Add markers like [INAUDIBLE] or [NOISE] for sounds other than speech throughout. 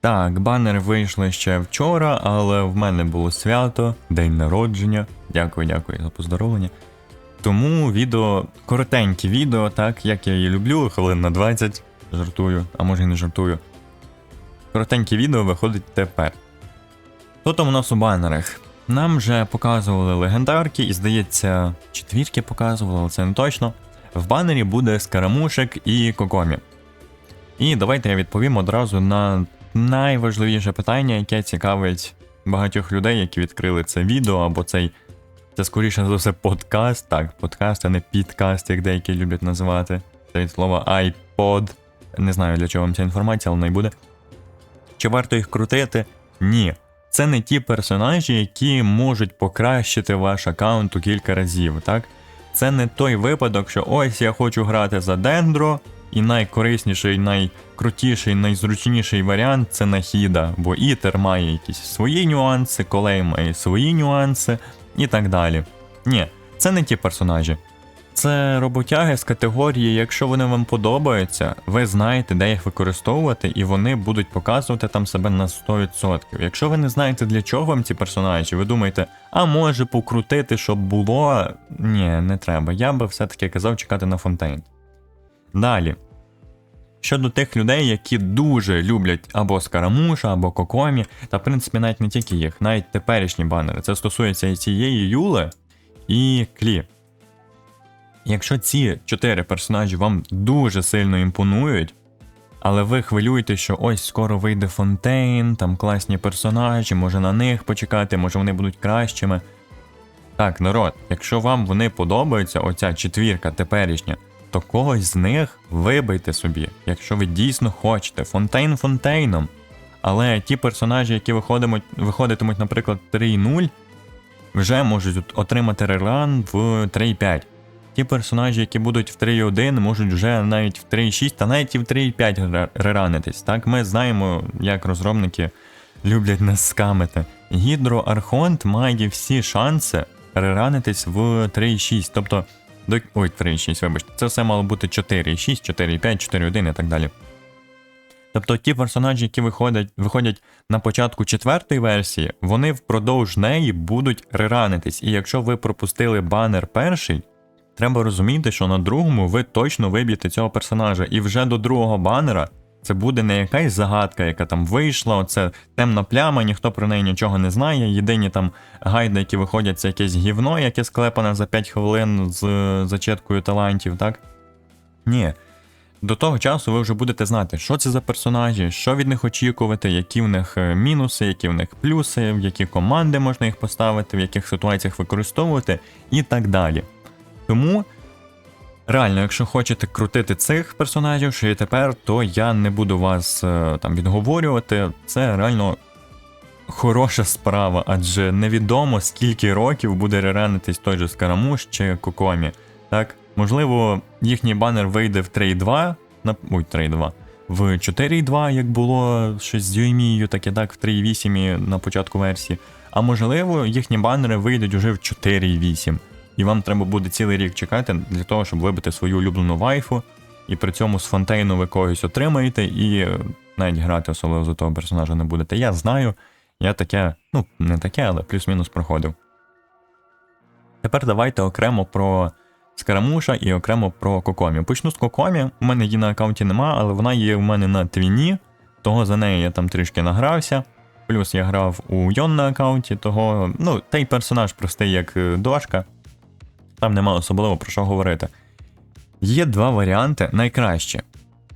Так, банери вийшли ще вчора, але в мене було свято, день народження. Дякую, дякую за поздоровлення. Тому відео, коротеньке відео, так як я її люблю, хвилин на 20, жартую, а може і не жартую. Коротеньке відео виходить тепер. Що там у нас у банерах? Нам вже показували легендарки, і здається, четвірки показували, але це не точно. В банері буде скарамушек і кокомі. І давайте я відповім одразу на найважливіше питання, яке цікавить багатьох людей, які відкрили це відео або цей. Це скоріше за все подкаст. Так, подкаст, а не підкаст, як деякі люблять називати. Це від слова iPod. Не знаю для чого вам ця інформація, але не буде. Чи варто їх крутити? Ні. Це не ті персонажі, які можуть покращити ваш аккаунт у кілька разів, так? Це не той випадок, що ось я хочу грати за Дендро, і найкорисніший, найкрутіший, найзручніший варіант це Нахіда, бо Ітер має якісь свої нюанси, Колей має свої нюанси і так далі. Ні, це не ті персонажі. Це роботяги з категорії, якщо вони вам подобаються, ви знаєте, де їх використовувати, і вони будуть показувати там себе на 100%. Якщо ви не знаєте, для чого вам ці персонажі, ви думаєте, а може покрутити, щоб було. Ні, не треба. Я би все-таки казав чекати на фонтейн. Далі. Щодо тих людей, які дуже люблять або Скарамуша, або Кокомі, та в принципі навіть не тільки їх, навіть теперішні банери. Це стосується і цієї Юли і Клі. Якщо ці чотири персонажі вам дуже сильно імпонують, але ви хвилюєте, що ось скоро вийде Фонтейн, там класні персонажі, може на них почекати, може вони будуть кращими. Так, народ, якщо вам вони подобаються, оця четвірка теперішня, то когось з них вибийте собі, якщо ви дійсно хочете. Фонтейн фонтейном. Але ті персонажі, які виходитимуть, наприклад, 3.0, вже можуть отримати реран в 3.5. Ті персонажі, які будуть в 3.1, можуть вже навіть в 3.6 та навіть і в 3.5 реранитись. Так, ми знаємо, як розробники люблять нас скамити. Гідро Архонт має всі шанси реранитись в 3.6. Тобто, до... ой, 3.6, вибачте, це все мало бути 4.6, 4.5, 4.1 і так далі. Тобто ті персонажі, які виходять, виходять на початку четвертої версії, вони впродовж неї будуть реранитись. І якщо ви пропустили банер перший, треба розуміти, що на другому ви точно виб'єте цього персонажа. І вже до другого банера це буде не якась загадка, яка там вийшла, оце темна пляма, ніхто про неї нічого не знає. Єдині там гайди, які виходять, це якесь гівно, яке склепане за 5 хвилин з зачеткою талантів, так? Ні. До того часу ви вже будете знати, що це за персонажі, що від них очікувати, які в них е, мінуси, які в них плюси, в які команди можна їх поставити, в яких ситуаціях використовувати і так далі. Тому, реально, якщо хочете крутити цих персонажів, що є тепер, то я не буду вас е, там відговорювати. Це реально хороша справа, адже невідомо скільки років буде реранитись той же Скарамуш чи Кокомі. Так, можливо, їхній банер вийде в 3.2, на ой, 3.2, в 4.2, як було щось з Юймією, таке так, в 3.8 на початку версії. А можливо, їхні банери вийдуть уже в 4.8. І вам треба буде цілий рік чекати для того, щоб вибити свою улюблену вайфу, і при цьому з фонтейну ви когось отримаєте, і е, навіть грати особливо за того персонажа не будете. Я знаю, я таке, ну, не таке, але плюс-мінус проходив. Тепер давайте окремо про Скарамуша і окремо про Кокомі. Почну з Кокомі. У мене її на аккаунті нема, але вона є в мене на твіні, того за нею я там трішки награвся. Плюс я грав у Йон на аккаунті, того, ну, той персонаж простий, як е, дошка. Там нема особливо про що говорити. Є два варіанти найкращі.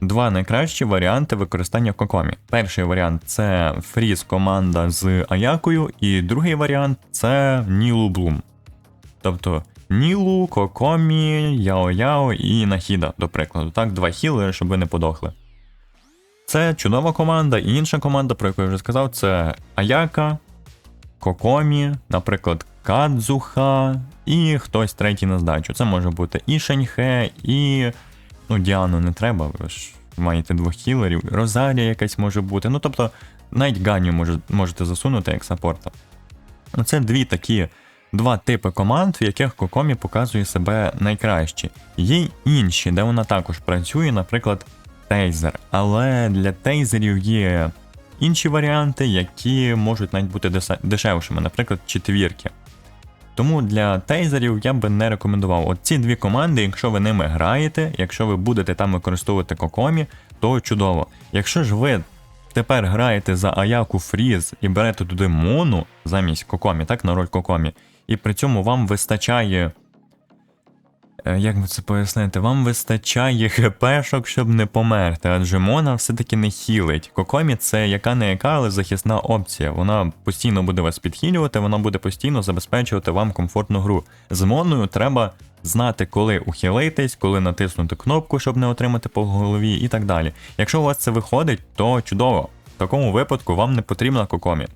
Два найкращі варіанти використання Кокомі. Перший варіант це фріз команда з Аякою, і другий варіант це Нілу Блум. Тобто Нілу, Кокомі, Яо-Яо і Нахіда, до прикладу. Так, два хілери, щоб ви не подохли. Це чудова команда, і інша команда, про яку я вже сказав, це Аяка, Кокомі, наприклад, Кадзуха і хтось третій на здачу. Це може бути і Шеньхе, і. Ну, Діану не треба, ви ж маєте двох хілерів. Розарія якась може бути. Ну, тобто, навіть Ганю може, можете засунути як саппорта. Це дві такі, два типи команд, в яких Кокомі показує себе найкраще. Є інші, де вона також працює, наприклад, Тейзер. Але для тейзерів є інші варіанти, які можуть навіть бути дешевшими, наприклад, четвірки. Тому для тейзерів я би не рекомендував. От ці дві команди, якщо ви ними граєте, якщо ви будете там використовувати кокомі, то чудово. Якщо ж ви тепер граєте за Аяку Фріз і берете туди мону замість кокомі, так, на роль кокомі, і при цьому вам вистачає. Е, Як би це пояснити? Вам вистачає хпшок, щоб не померти, адже Мона все-таки не хілить. Кокомі це яка не яка, але захисна опція. Вона постійно буде вас підхилювати, вона буде постійно забезпечувати вам комфортну гру. З Моною треба знати, коли ухилитись, коли натиснути кнопку, щоб не отримати по голові, і так далі. Якщо у вас це виходить, то чудово. В такому випадку вам не потрібна кокомі.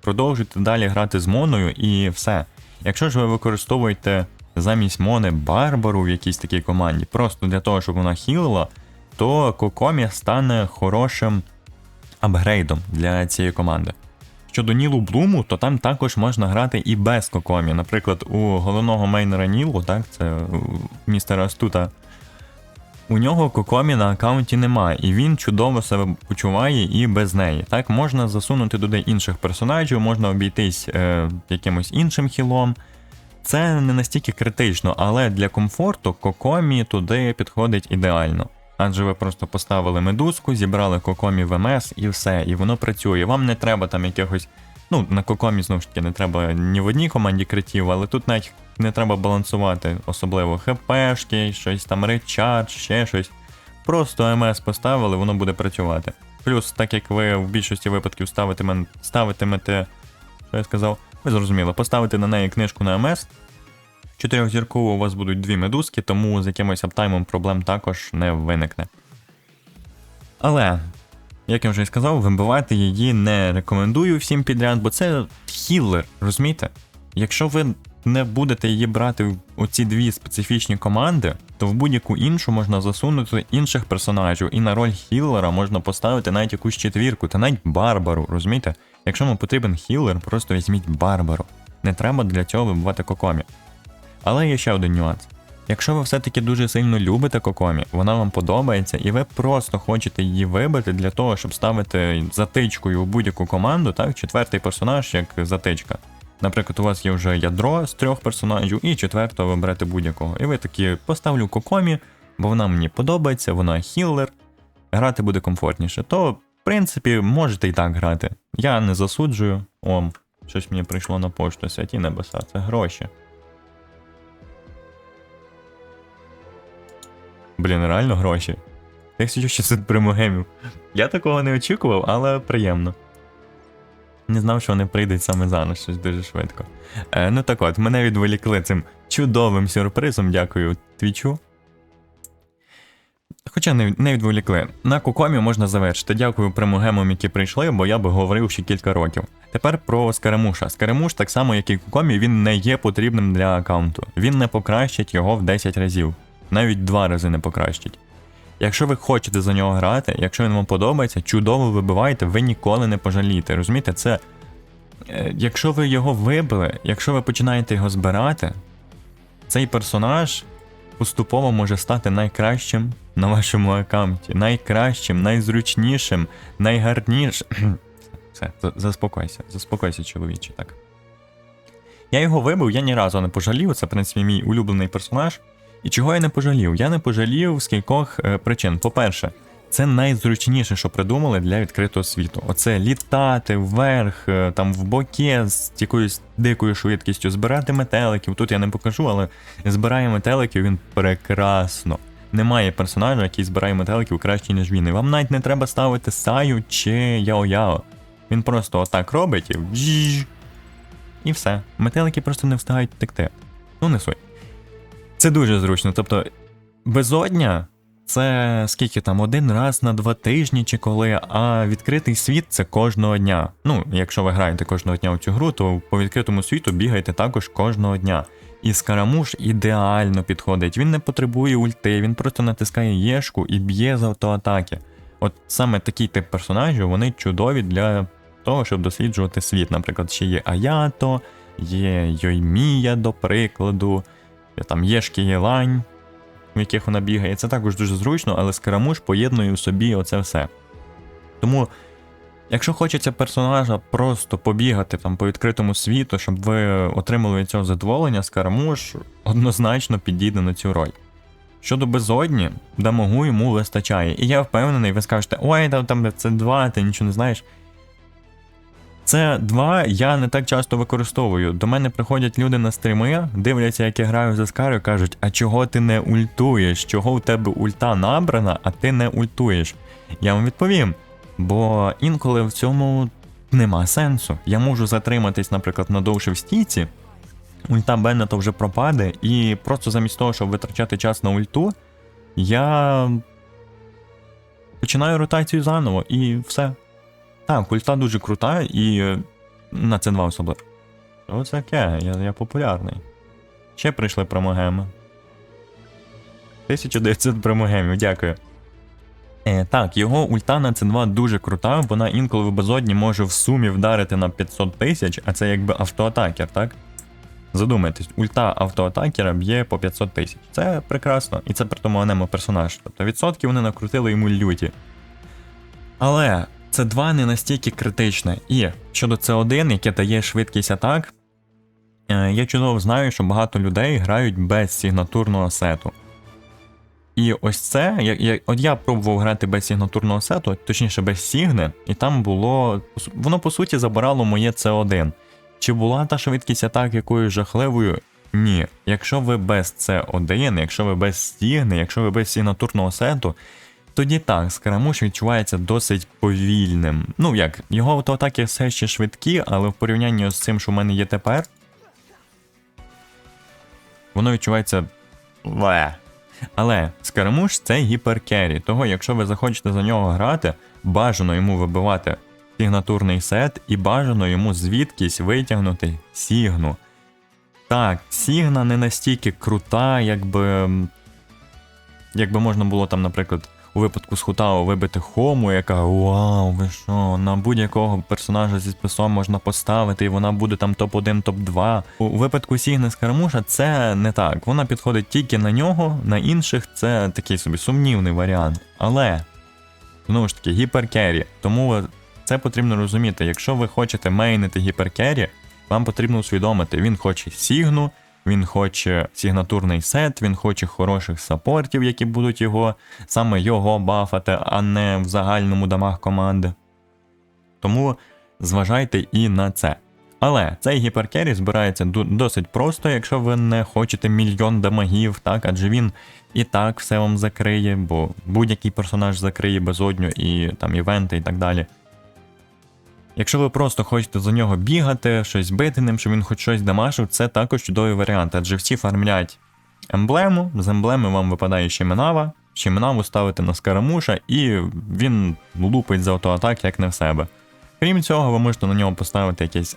Продовжуйте далі грати з Моною і все. Якщо ж ви використовуєте замість Мони Барбару в якійсь такій команді, просто для того, щоб вона хілила, то Кокомі стане хорошим апгрейдом для цієї команди. Щодо Нілу Блуму, то там також можна грати і без Кокомі. Наприклад, у головного мейнера Нілу, так, це містера Астута, у нього Кокомі на аккаунті немає, і він чудово себе почуває і без неї. Так, можна засунути туди інших персонажів, можна обійтись е, якимось іншим хілом. Це не настільки критично, але для комфорту Кокомі туди підходить ідеально. Адже ви просто поставили медузку, зібрали Кокомі в МС і все, і воно працює. Вам не треба там якихось. Ну, на Кокомі знову ж таки не треба ні в одній команді критів, але тут навіть не треба балансувати, особливо ХПшки, щось там речардж, ще щось. Просто МС поставили, воно буде працювати. Плюс, так як ви в більшості випадків ставитиме, ставитимете, що я сказав, ви зрозуміли, поставити на неї книжку на МС. Чотирьохзірково у вас будуть дві медузки, тому з якимось аптаймом проблем також не виникне. Але, як я вже і сказав, вибивати її не рекомендую всім підряд, бо це хіллер, розумієте? Якщо ви не будете її брати в оці дві специфічні команди, то в будь-яку іншу можна засунути інших персонажів, і на роль хіллера можна поставити навіть якусь четвірку, та навіть Барбару, розумієте? Якщо вам потрібен хіллер, просто візьміть Барбару. Не треба для цього вибивати кокомі. Але є ще один нюанс. Якщо ви все-таки дуже сильно любите Кокомі, вона вам подобається, і ви просто хочете її вибити для того, щоб ставити затичкою у будь-яку команду, так, четвертий персонаж як затичка. Наприклад, у вас є вже ядро з трьох персонажів, і четвертого ви берете будь-якого. І ви такі поставлю Кокомі, бо вона мені подобається, вона хіллер, грати буде комфортніше. То, принципі, можете і так грати. Я не засуджую. О, щось мені прийшло на пошту, святі небеса, це гроші. Блін, реально гроші. 1600 примогемів. Я такого не очікував, але приємно. Не знав, що вони прийдуть саме зараз, щось дуже швидко. Е, ну так от, мене відволікли цим чудовим сюрпризом, дякую твічу. Хоча не, відволікли. На кокомі можна завершити. Дякую примогемам, які прийшли, бо я би говорив ще кілька років. Тепер про Скаремуша. Скаремуш, так само, як і кокомі, він не є потрібним для аккаунту. Він не покращить його в 10 разів навіть два рази не покращить. Якщо ви хочете за нього грати, якщо він вам подобається, чудово вибивайте, ви ніколи не пожалієте. Розумієте, це. е, Якщо ви його вибили, якщо ви починаєте його збирати, цей персонаж поступово може стати найкращим на вашому аккаунті. Найкращим, найзручнішим, найгарнішим. [CLEARS THROAT] Все, за- заспокойся, заспокойся, чоловіче, так. Я його вибив, я ні разу не пожалів, це, в принципі, мій улюблений персонаж. І чого я не пожалів? Я не пожалів з кількох е, причин. По-перше, це найзручніше, що придумали для відкритого світу. Оце літати вверх, е, там в боки з якоюсь дикою швидкістю, збирати метеликів. Тут я не покажу, але збирає метеликів він прекрасно. Немає персонажа, який збирає метеликів краще, ніж він. І вам навіть не треба ставити Саю чи Яо-Яо. Він просто отак робить і вжж, і все. Метелики просто не встигають втекти. Ну, не суть. Це дуже зручно. Тобто, безодня це скільки там, один раз на два тижні чи коли, а відкритий світ це кожного дня. Ну, якщо ви граєте кожного дня у цю гру, то по відкритому світу бігаєте також кожного дня. І Скарамуш ідеально підходить. Він не потребує ульти, він просто натискає єшку і б'є з автоатаки. От саме такий тип персонажів, вони чудові для того, щоб досліджувати світ. Наприклад, ще є Аято, є Йоймія, до прикладу. Є Там є шкієлань, в яких вона бігає. Це також дуже зручно, але скарамуш поєднує у собі оце все. Тому Якщо хочеться персонажа просто побігати там по відкритому світу, щоб ви отримали від цього задоволення, Скарамуш однозначно підійде на цю роль. Щодо безодні, дамагу йому вистачає. І я впевнений, ви скажете, ой, там, там це два, ти нічого не знаєш. Це два я не так часто використовую. До мене приходять люди на стріми, дивляться, як я граю за Скарою, кажуть, а чого ти не ультуєш? Чого у тебе ульта набрана, а ти не ультуєш? Я вам відповім. Бо інколи в цьому нема сенсу. Я можу затриматись, наприклад, надовше в стійці, ульта Беннета вже пропаде, і просто замість того, щоб витрачати час на ульту, я починаю ротацію заново і все. Так, ульта дуже крута, і е, на це два особливо. Що це таке? Я, я популярний. Ще прийшли промогеми. 1900 промогемів, дякую. Е, так, його ульта на C2 дуже крута, вона інколи в безодні може в сумі вдарити на 500 тисяч, а це якби автоатакер, так? Задумайтесь, ульта автоатакера б'є по 500 тисяч. Це прекрасно, і це при тому анемо персонаж. Тобто відсотки вони накрутили йому люті. Але це 2 не настільки критичне. І щодо С1, яке дає швидкість атак, е, я чудово знаю, що багато людей грають без сигнатурного сету. І ось це, я, я, от я пробував грати без сигнатурного сету, точніше без сігни, і там було. Воно по суті забирало моє С1. Чи була та швидкість атак якою жахливою? Ні. Якщо ви без С1, якщо ви без стігни, якщо ви без сигнатурного сету, тоді так, скарамуш відчувається досить повільним. Ну як, його автоатаки все ще швидкі, але в порівнянні з цим, що в мене є тепер, воно відчувається. Ле. Але скарамуш це гіперкері, того якщо ви захочете за нього грати, бажано йому вибивати сигнатурний сет і бажано йому звідкись витягнути сігну. Так, сігна не настільки крута, якби. Якби можна було там, наприклад, у випадку з Хутао вибити Хому, яка вау, ви що, на будь-якого персонажа зі списом можна поставити, і вона буде там топ-1, топ-2. У випадку Сігни Скарамуша це не так. Вона підходить тільки на нього, на інших це такий собі сумнівний варіант. Але, знову ж таки, гіперкері. Тому це потрібно розуміти. Якщо ви хочете мейнити гіперкері, вам потрібно усвідомити, він хоче Сігну. Він хоче сигнатурний сет, він хоче хороших саппортів, які будуть його саме його бафати, а не в загальному дамаг команди. Тому зважайте і на це. Але цей гіперкері збирається досить просто, якщо ви не хочете мільйон дамагів, так, адже він і так все вам закриє, бо будь-який персонаж закриє безодню і там івенти і так далі. Якщо ви просто хочете за нього бігати, щось бити ним, щоб він хоч щось дамажив, це також чудовий варіант, адже всі фармлять емблему, з емблеми вам випадає Щеменава, Щеменаву ставите на скарамуша, і він лупить з автоатак, як не в себе. Крім цього, ви можете на нього поставити якесь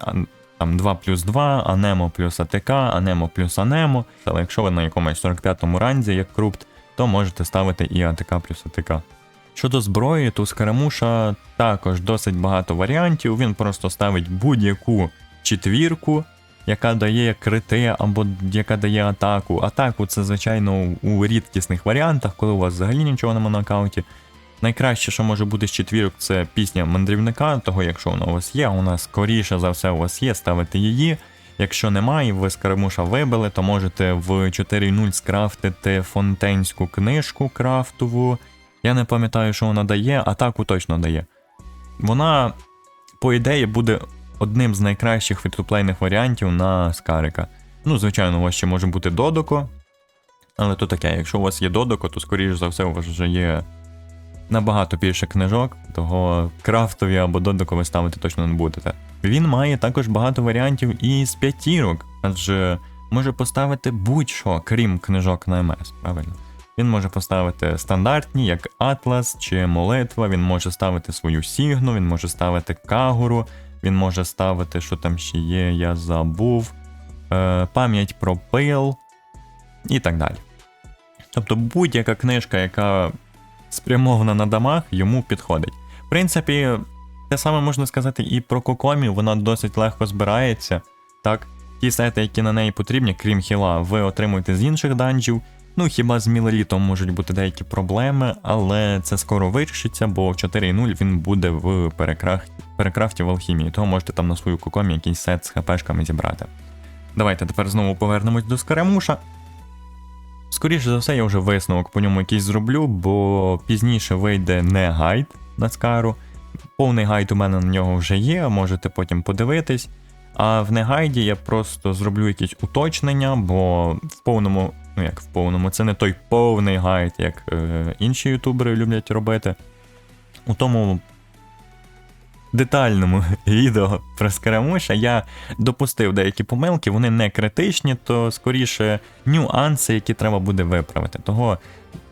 там 2 плюс 2, Анемо плюс АТК, Анемо плюс Анемо. Але якщо ви на якомусь 45-му ранзі, як крупт, то можете ставити і АТК плюс АТК. Щодо зброї, то у Скарамуша також досить багато варіантів. Він просто ставить будь-яку четвірку, яка дає крити або яка дає атаку. Атаку це, звичайно, у рідкісних варіантах, коли у вас взагалі нічого нема на аккаунті. Найкраще, що може бути з четвірок, це пісня мандрівника, того якщо вона у вас є, у нас скоріше за все у вас є, ставите її. Якщо немає, ви скарамуша вибили, то можете в 4.0 скрафтити фонтенську книжку крафтову. Я не пам'ятаю, що вона дає, атаку точно дає. Вона, по ідеї, буде одним з найкращих фрітуплейних варіантів на Скарика. Ну, звичайно, у вас ще може бути Додоко. Але то таке, якщо у вас є Додоко, то скоріш за все у вас вже є набагато більше книжок, того крафтові або Додоко ви ставити точно не будете. Він має також багато варіантів і з п'ятірок, адже може поставити будь-що, крім книжок на МС, правильно? Він може поставити стандартні, як Атлас чи Молитва, він може ставити свою Сігну, він може ставити Кагуру, він може ставити, що там ще є, я забув, е, пам'ять про пил і так далі. Тобто будь-яка книжка, яка спрямована на дамаг, йому підходить. В принципі, те саме можна сказати і про Кокомі, вона досить легко збирається. Так, ті сети, які на неї потрібні, крім хіла, ви отримуєте з інших данжів. Ну, хіба з мілорітом можуть бути деякі проблеми, але це скоро вирішиться, бо 4.0 він буде в перекрафті, перекрафті в алхімії, того можете там на свою кокомі якийсь сет з хпшками зібрати. Давайте тепер знову повернемось до Скаремуша. Скоріше за все, я вже висновок по ньому якийсь зроблю, бо пізніше вийде не гайд на скару. Повний гайд у мене на нього вже є, можете потім подивитись. А в негайді я просто зроблю якісь уточнення, бо в повному, ну як в повному, це не той повний гайд, як е, інші ютубери люблять робити. У тому детальному [LAUGHS] відео про Скарамуша я допустив деякі помилки, вони не критичні, то скоріше нюанси, які треба буде виправити. Того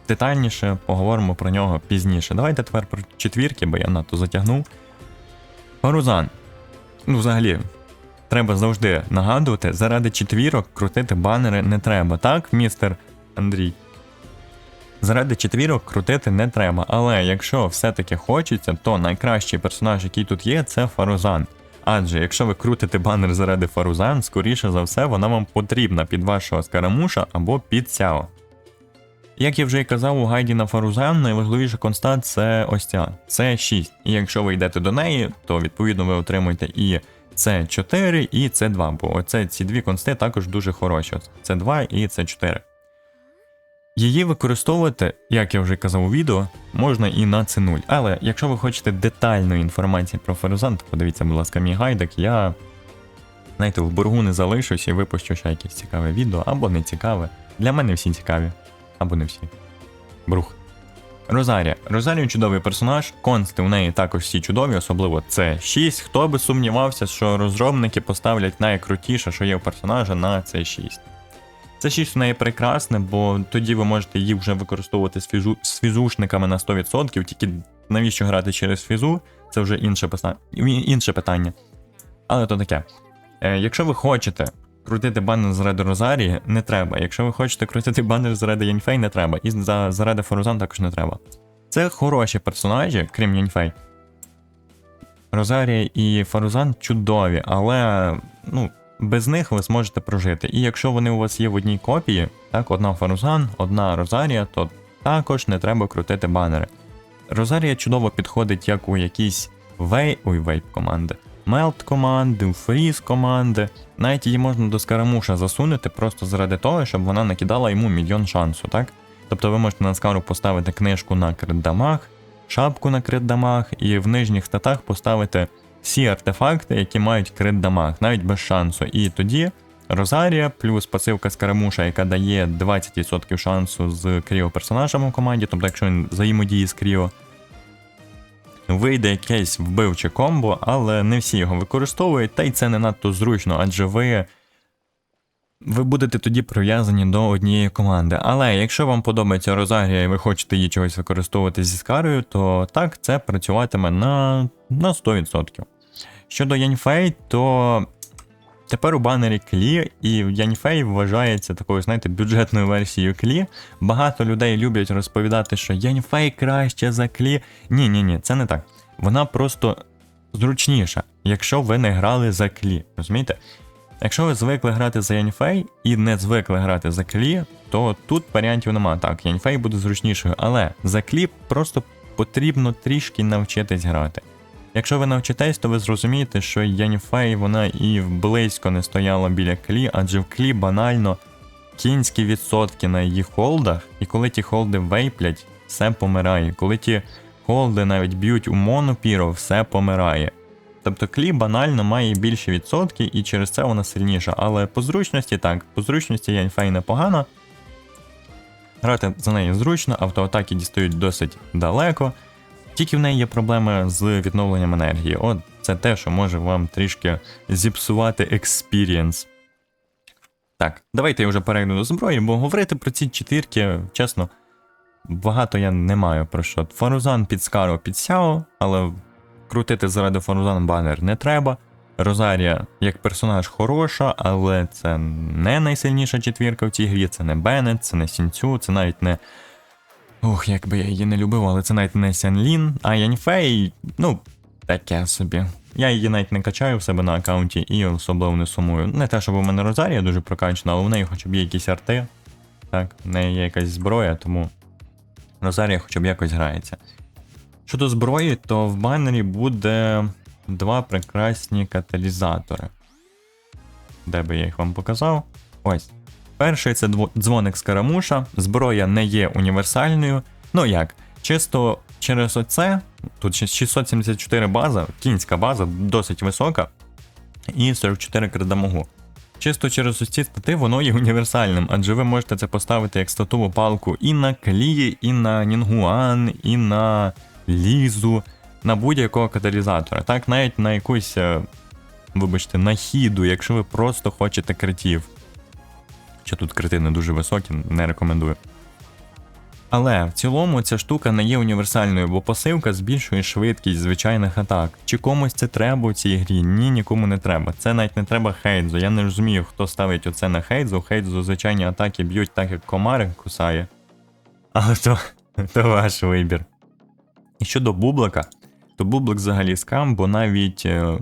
детальніше поговоримо про нього пізніше. Давайте тепер про четвірки, бо я надто затягнув. Парузан. Ну, взагалі, треба завжди нагадувати, заради четвірок крутити банери не треба, так, містер Андрій? Заради четвірок крутити не треба, але якщо все-таки хочеться, то найкращий персонаж, який тут є, це Фарузан. Адже якщо ви крутите банер заради Фарузан, скоріше за все, вона вам потрібна під вашого скарамуша або під Сяо. Як я вже і казав, у гайді на Фарузан найважливіша конста це ось ця, це 6. І якщо ви йдете до неї, то відповідно ви отримуєте і С4, і С2, бо оце ці дві консти також дуже хороші. С2 і С4. Її використовувати, як я вже казав у відео, можна і на C0. Але якщо ви хочете детальної інформації про Ферузан, то подивіться, будь ласка, мій гайдик, я знаєте, в боргу не залишусь і випущу ще якесь цікаве відео, або не цікаве. Для мене всі цікаві, або не всі. Брух. Розарія. Розарія чудовий персонаж, консти у неї також всі чудові, особливо це 6. Хто би сумнівався, що розробники поставлять найкрутіше, що є у персонажа на це 6. Це 6 в неї прекрасне, бо тоді ви можете її вже використовувати з, фізу, з фізушниками на 100%, тільки навіщо грати через фізу, це вже інше, писа... інше питання. Але то таке. Е, якщо ви хочете крутити банер заради Розарії, не треба. Якщо ви хочете крутити банер заради Яньфей, не треба. І за, заради Форузан також не треба. Це хороші персонажі, крім Яньфей. Розарія і Фарузан чудові, але ну, без них ви зможете прожити. І якщо вони у вас є в одній копії, так, одна Фарузан, одна Розарія, то також не треба крутити банери. Розарія чудово підходить як у якійсь вей... Ой, вейп команди, мелт команди, фріз команди. Навіть її можна до скарамуша засунути просто заради того, щоб вона накидала йому мільйон шансу, так? Тобто ви можете на скару поставити книжку на крит-дамаг, шапку на крит-дамаг, і в нижніх статах поставити всі артефакти, які мають крит навіть без шансу. І тоді Розарія плюс пасивка з Карамуша, яка дає 20% шансу з Кріо персонажем у команді, тобто якщо він взаємодіє з Кріо, вийде якесь вбивче комбо, але не всі його використовують, та й це не надто зручно, адже ви. Ви будете тоді прив'язані до однієї команди. Але якщо вам подобається Розарія і ви хочете її чогось використовувати зі скарою, то так, це працюватиме на, на 100%. Щодо Яньфей, то тепер у банері Клі, і Яньфей вважається такою, знаєте, бюджетною версією Клі. Багато людей люблять розповідати, що Яньфей краще за Клі. Ні, ні, ні, це не так. Вона просто зручніша, якщо ви не грали за Клі. Розумієте? Якщо ви звикли грати за Яньфей і не звикли грати за Клі, то тут варіантів нема. Так, Яньфей буде зручнішою, але за Клі просто потрібно трішки навчитись грати. Якщо ви навчитесь, то ви зрозумієте, що Яньфей вона і близько не стояла біля клі, адже в клі банально кінські відсотки на її холдах, і коли ті холди вейплять, все помирає. Коли ті холди навіть б'ють у монопіро, все помирає. Тобто клі банально має більші відсотки, і через це вона сильніша. Але по зручності так, по зручності Яньфей непогана. Грати за нею зручно, автоатаки дістають досить далеко. Тільки в неї є проблеми з відновленням енергії. От це те, що може вам трішки зіпсувати експірієнс. Так, давайте я вже перейду до зброї, бо говорити про ці четвірки, чесно, багато я не маю про що. Фарузан під Скаро під Сяо, але крутити заради Фарузан банер не треба. Розарія як персонаж хороша, але це не найсильніша четвірка в цій грі, це не Беннет, це не Сінцю, це навіть не Ох, як би я її не любив, але це навіть не Сянлін, а Яньфей, ну, таке собі. Я її навіть не качаю в себе на аккаунті і особливо не сумую. Не те, щоб у мене Розарія дуже прокачана, але в неї хоча б є якісь арти. так, в неї є якась зброя, тому Розарія хоча б якось грається. Щодо зброї, то в банері буде два прекрасні каталізатори. Де би я їх вам показав? Ось. Перший це дзвоник з карамуша. Зброя не є універсальною. Ну як, чисто через оце, тут 674 база, кінська база, досить висока, і 44 кредамогу. Чисто через ці стати воно є універсальним, адже ви можете це поставити як статову палку і на Клі, і на Нінгуан, і на Лізу, на будь-якого каталізатора. Так, навіть на якусь, е, вибачте, на хіду, якщо ви просто хочете критів. Що тут крити не дуже високі, не рекомендую. Але в цілому ця штука не є універсальною, бо посилка збільшує швидкість звичайних атак. Чи комусь це треба у цій грі? Ні, нікому не треба. Це навіть не треба хейдзу. Я не розумію, хто ставить оце на хейдзу. Хейдзу звичайні атаки б'ють так, як комарик кусає. Але то, то ваш вибір. І щодо бублика, то бублик взагалі скам, бо навіть е,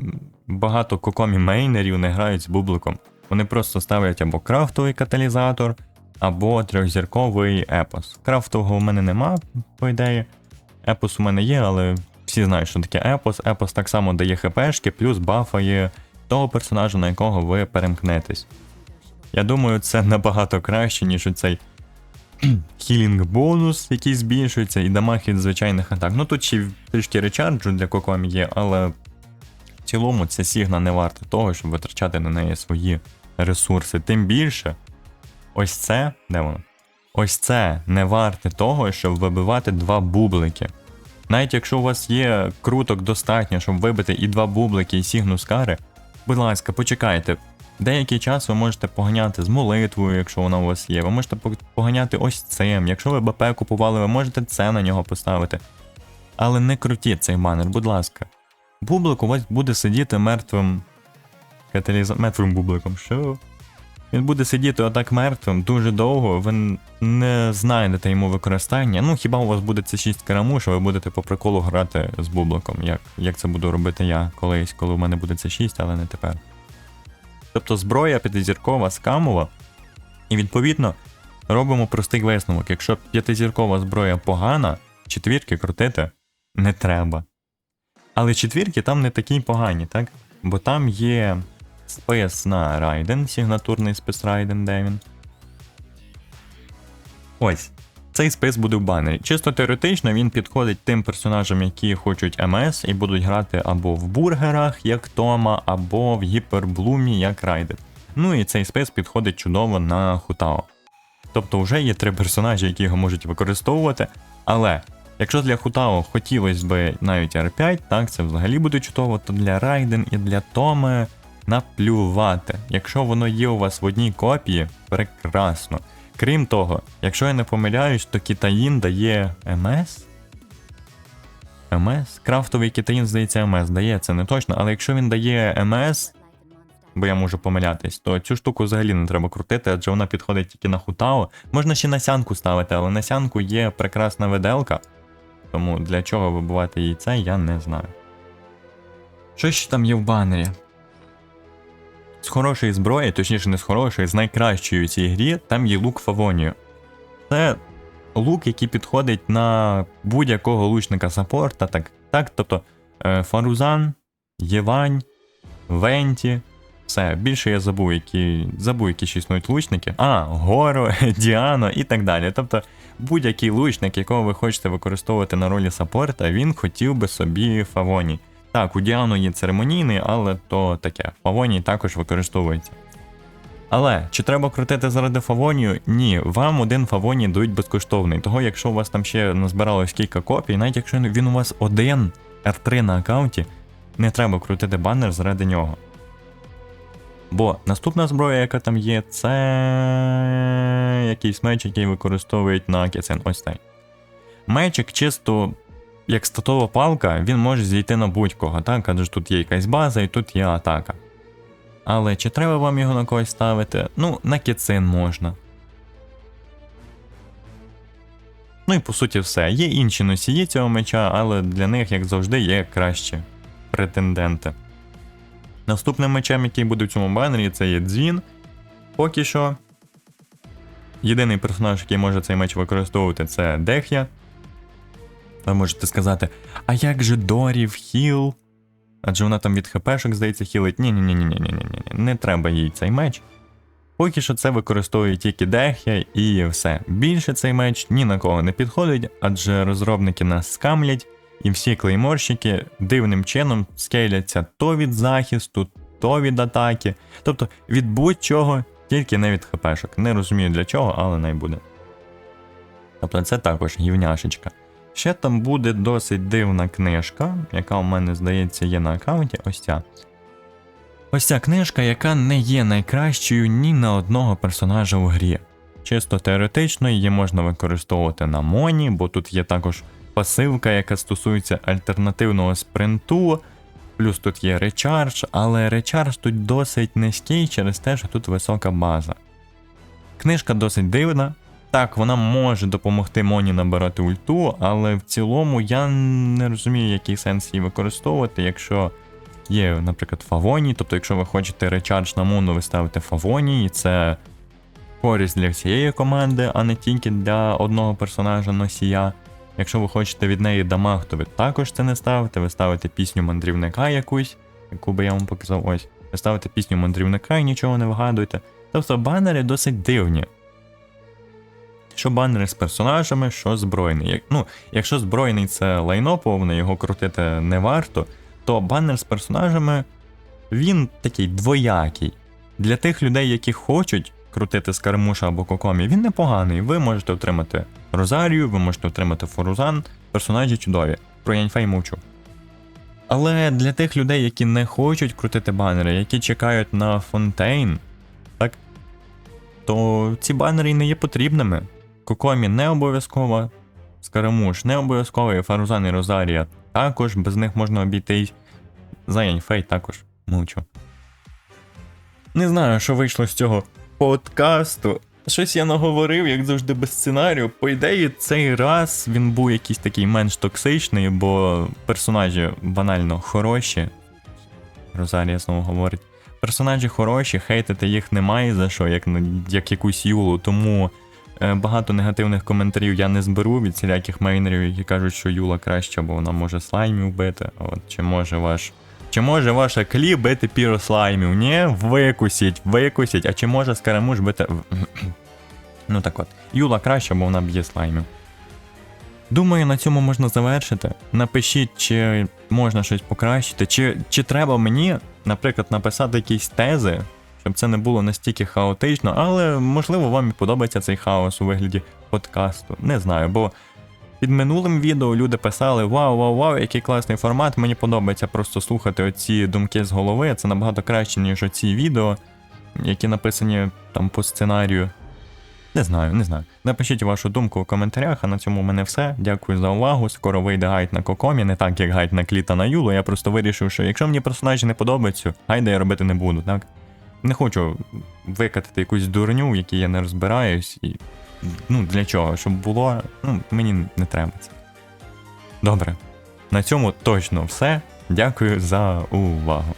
багато кокомі мейнерів не грають з бубликом. Вони просто ставлять або крафтовий каталізатор, або трьохзірковий епос. Крафтового у мене нема, по ідеї. Епос у мене є, але всі знають, що таке епос. Епос так само дає хпшки, плюс бафає того персонажа, на якого ви перемкнетесь. Я думаю, це набагато краще, ніж цей [CLEARS THROAT] хілінг бонус, який збільшується, і дамаг від звичайних атак. Ну тут ще трішки речарджу для кокомі є, але в цілому ця сігна не варта того, щоб витрачати на неї свої ресурси. Тим більше, ось це, де воно? Ось це не варте того, щоб вибивати два бублики. Навіть якщо у вас є круток достатньо, щоб вибити і два бублики, і сігну з кари, будь ласка, почекайте. Деякий час ви можете поганяти з молитвою, якщо вона у вас є. Ви можете поганяти ось цим. Якщо ви БП купували, ви можете це на нього поставити. Але не крутіть цей банер, будь ласка. Бублик у вас буде сидіти мертвим. Каталіза... мертвим бубликом. Що? Він буде сидіти отак мертвим дуже довго, ви не знайдете йому використання. Ну, хіба у вас буде це 6 карамуш, ви будете по приколу грати з бубликом, як, як це буду робити я колись, коли у мене буде це 6, але не тепер. Тобто зброя п'ятизіркова скамова, і відповідно робимо простий висновок. Якщо п'ятизіркова зброя погана, четвірки крутити не треба. Але четвірки там не такі погані, так? Бо там є спис на Райден, сигнатурний спис Райден, де він. Ось. Цей спис буде в банері. Чисто теоретично він підходить тим персонажам, які хочуть МС і будуть грати або в бургерах, як Тома, або в гіперблумі, як Райден. Ну і цей спис підходить чудово на Хутао. Тобто вже є три персонажі, які його можуть використовувати. Але якщо для Хутао хотілося б навіть R5, так це взагалі буде чудово, то для Райден і для Томи наплювати. Якщо воно є у вас в одній копії, прекрасно. Крім того, якщо я не помиляюсь, то Китаїн дає МС. МС? Крафтовий китаїн, здається, МС дає, це не точно, але якщо він дає МС, бо я можу помилятись, то цю штуку взагалі не треба крутити, адже вона підходить тільки на хутао. Можна ще на сянку ставити, але на сянку є прекрасна виделка. Тому для чого вибивати їй це, я не знаю. Що ще там є в банері? З хорошої зброї, точніше не з хорошої, з найкращої у цій грі, там є лук Фавонію. Це лук, який підходить на будь-якого лучника саппорта, так, так, тобто е, Фарузан, Євань, Венті. Все, більше я забув, які забув, які ще існують лучники. А, Горо, [LAUGHS] Діано і так далі. Тобто будь-який лучник, якого ви хочете використовувати на ролі саппорта, він хотів би собі Фавоній. Так, у Діану є церемонійний, але то таке. Фавоній також використовується. Але чи треба крутити заради фавонію? Ні, вам один фавоній дають безкоштовний. Того, якщо у вас там ще назбиралось кілька копій, навіть якщо він у вас один R3 на аккаунті, не треба крутити банер заради нього. Бо наступна зброя, яка там є, це якийсь меч, який використовують на кіцен. Ось цей. Мечик чисто як статова палка, він може зійти на будь-кого, так? Адже тут є якась база і тут є атака. Але чи треба вам його на когось ставити? Ну, на кіцин можна. Ну і по суті все. Є інші носії цього меча, але для них, як завжди, є кращі претенденти. Наступним мечем, який буде в цьому банері, це є дзвін. Поки що. єдиний персонаж, який може цей меч використовувати, це Дех'я. Ви можете сказати, а як же Дорів, хіл? Адже вона там від хпшок, здається, хілить. ні ні ні ні ні ні ні не треба їй цей меч. Поки що це використовує тільки Дехя і все. Більше цей меч ні на кого не підходить, адже розробники нас скамлять, і всі клейморщики дивним чином скейляться то від захисту, то від атаки. Тобто від будь-чого, тільки не від хпшок. Не розумію для чого, але найбуде. Тобто це також гівняшечка. Ще там буде досить дивна книжка, яка у мене, здається, є на аккаунті. Ось ця. Ось ця книжка, яка не є найкращою ні на одного персонажа у грі. Чисто теоретично її можна використовувати на Моні, бо тут є також пасивка, яка стосується альтернативного спринту. Плюс тут є речардж, але речардж тут досить низький через те, що тут висока база. Книжка досить дивна. Так, вона може допомогти Моні набирати ульту, але в цілому я не розумію, який сенс її використовувати, якщо є, наприклад, Фавоні. Тобто, якщо ви хочете речардж на Мону, ви ставите Фавоні, і це користь для всієї команди, а не тільки для одного персонажа носія. Якщо ви хочете від неї дамаг, то ви також це не ставите. Ви ставите пісню мандрівника якусь, яку би я вам показав ось. Ви ставите пісню мандрівника і нічого не вигадуєте. Тобто банери досить дивні. Що банери з персонажами, що збройний. Як, ну, якщо збройний це лайно повне, його крутити не варто, то банер з персонажами він такий двоякий. Для тих людей, які хочуть крутити Скармуша або Кокомі, він непоганий. Ви можете отримати Розарію, ви можете отримати Форузан, персонажі чудові. Про Яньфей мовчу. Але для тих людей, які не хочуть крутити банери, які чекають на Фонтейн, так, то ці банери не є потрібними. Кокомі не обов'язково, Скарамуш не обов'язково, і Фарузан і Розарія також, без них можна обійтись. За Яньфей також мовчу. Не знаю, що вийшло з цього подкасту. Щось я наговорив, як завжди, без сценарію. По ідеї, цей раз він був якийсь такий менш токсичний, бо персонажі банально хороші. Розарія знову говорить. Персонажі хороші, хейтити їх немає за що, як, як якусь юлу, тому багато негативних коментарів я не зберу від всіляких мейнерів, які кажуть, що Юла краща, бо вона може слаймів бити. От чи може ваш. Чи може ваша клі бити пірослаймів? Ні, викусіть, викусіть. А чи може скарамуш бити. [CLEARS THROAT] ну так от. Юла краща, бо вона б'є слаймів. Думаю, на цьому можна завершити. Напишіть, чи можна щось покращити, чи, чи треба мені, наприклад, написати якісь тези, щоб це не було настільки хаотично, але можливо вам і подобається цей хаос у вигляді подкасту. Не знаю, бо під минулим відео люди писали: Вау, вау, вау, який класний формат. Мені подобається просто слухати оці думки з голови. Це набагато краще, ніж оці відео, які написані там по сценарію. Не знаю, не знаю. Напишіть вашу думку у коментарях, а на цьому в мене все. Дякую за увагу. Скоро вийде гайд на Кокомі, не так як гайд на Кліта на Юлу. Я просто вирішив, що якщо мені персонажі не подобаються, гайда я робити не буду, так? Не хочу викатати якусь дурню, в якій я не розбираюсь, і ну для чого? Щоб було, ну мені не треба це. Добре. На цьому точно все. Дякую за увагу.